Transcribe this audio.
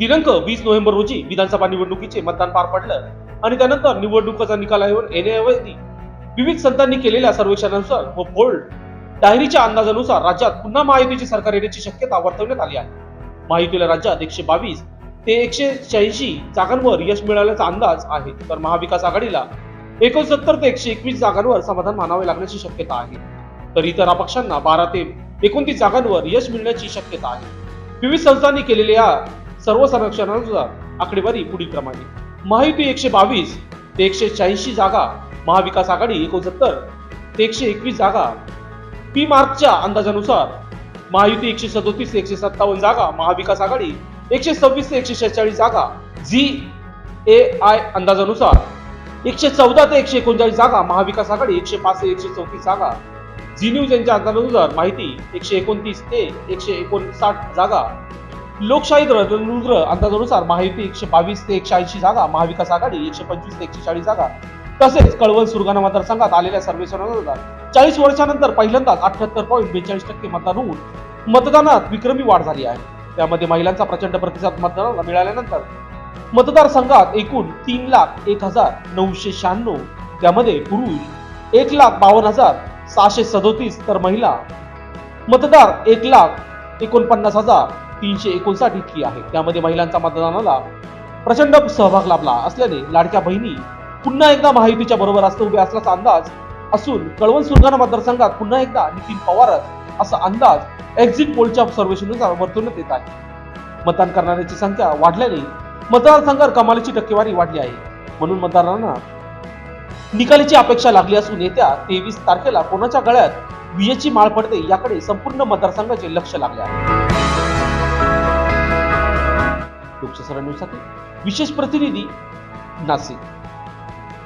दिनांक वीस नोव्हेंबर रोजी विधानसभा निवडणुकीचे मतदान पार पडलं आणि त्यानंतर निवडणुकीचा निकाल येण्याऐवजी विविध संतांनी केलेल्या सर्वेक्षणानुसार व बोल्ड डायरीच्या अंदाजानुसार राज्यात पुन्हा महायुतीचे सरकार येण्याची शक्यता वर्तवण्यात आली आहे. महायुतीला राज्यात एकशे बावीस ते एकशे शहाऐंशी जागांवर यश मिळाल्याचा अंदाज आहे. तर महाविकास आघाडीला एकोणसत्तर ते एकशे एकवीस जागांवर समाधान मानावे लागण्याची शक्यता आहे. तर इतर अपक्षांना बारा ते एकोणतीस जागांवर यश मिळण्याची शक्यता आहे. विविध संस्थांनी केलेल्या या सर्व सर्वेक्षणानुसार आकडेवारी पुढील क्रमांक महायुती एकशे बावीस ते एकशे शहाऐंशी जागा महाविकास आघाडी एकोणसत्तर ते एकशे एकवीस जागा. पी मार्कच्या अंदाजानुसार महायुती एकशे सदोतीस ते एकशे सत्तावन्न जागा महाविकास आघाडी एकशे सव्वीस ते एकशे शेहेचाळीस जागा. झी ए आय अंदाजानुसार एकशे चौदा ते एकशे एकोणचाळीस जागा महाविकास आघाडी एकशे पाच ते एकशे चौतीस जागा. झी न्यूज यांच्या अंदाजानुसार माहिती एकशे एकोणतीस ते एकशे एकोणसाठ जागा. लोकशाही रुद्र अंदाजानुसार महायुती एकशे बावीस ते एकशे ऐंशी जागा महाविकास आघाडी एकशे पंचवीस ते एकशे चाळीस जागा. तसेच कळवण सुरगाणा मतदारसंघात आलेल्या सर्वेक्षणानुसार चाळीस वर्षानंतर पहिल्यांदाच अठ्याहत्तर पॉईंट बेचाळीस टक्के मतदान होऊन मतदानात विक्रमी वाढ झाली आहे. त्यामध्ये महिलांचा प्रचंड प्रतिसाद मतदानाला मिळाल्यानंतर मतदारसंघात एकूण तीन लाख एक हजार नऊशे शहाण्णव त्यामध्ये पुरुष एक लाख बावन्न हजार सहाशे सदोतीस तर महिला. मतदार एक लाख एकोणपन्नास हजार तीनशे एकोणसाठ इतकी आहे. त्यामध्ये महिलांचा मतदानाला प्रचंड सहभाग लाभला. असल्याने लाडक्या बहिणी पुन्हा एकदा महायुतीच्या बरोबर असं उभे असल्याचा अंदाज असून कळवण सुरगाणा मतदारसंघात पुन्हा एकदा नितीन पवारच असा अंदाज एक्झिट पोलच्या सर्वेक्षणानुसार वर्तवण्यात येत आहे. मतदान करणाऱ्यांची संख्या वाढल्याने मतदारसंघावर कमालीची टक्केवारी वाढली आहे. म्हणून मतदारांना निकालीची अपेक्षा लागली असून येत्या तेवीस तारखेला कोणाच्या गळ्यात विजेची माळ पडते याकडे संपूर्ण मतदारसंघाचे लक्ष लागले आहे. लोकशाही न्यूजसाठी विशेष प्रतिनिधी नाशिक